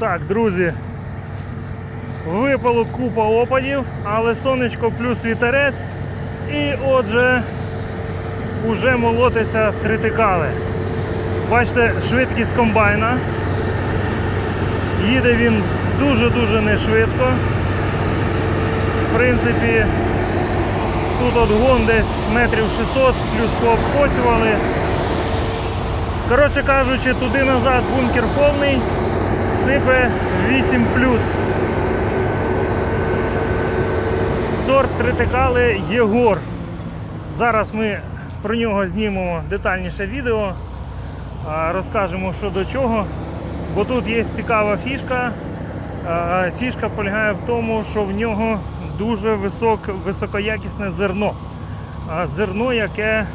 Так, друзі. Випало купа опадів, але сонечко плюс вітерець. І отже, уже молотиться тритикали. Бачите, швидкість комбайна. Їде він дуже-дуже не швидко. В принципі, тут от гон десь метрів 600, плюс пообкосювали. Коротше кажучи, туди-назад бункер повний, сипе 8 Сорт критикали Єгор. Зараз ми про нього знімемо детальніше відео, розкажемо що до чого. Бо тут є цікава фішка. Фішка полягає в тому, що в нього дуже висок, високоякісне зерно. Зерно, яке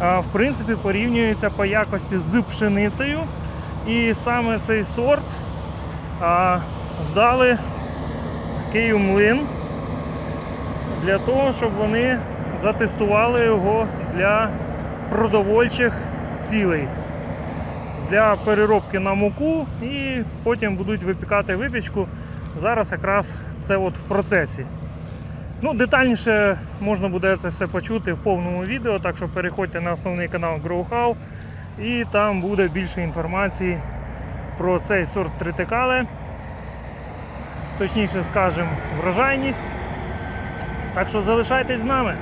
в принципі порівнюється по якості з пшеницею. І саме цей сорт а, здали в Київмлин для того, щоб вони затестували його для продовольчих цілей. Для переробки на муку і потім будуть випікати випічку. Зараз якраз це от в процесі. Ну, детальніше можна буде це все почути в повному відео, так що переходьте на основний канал GrowHow і там буде більше інформації про цей сорт тритикале. Точніше скажемо, врожайність. Так що залишайтесь з нами.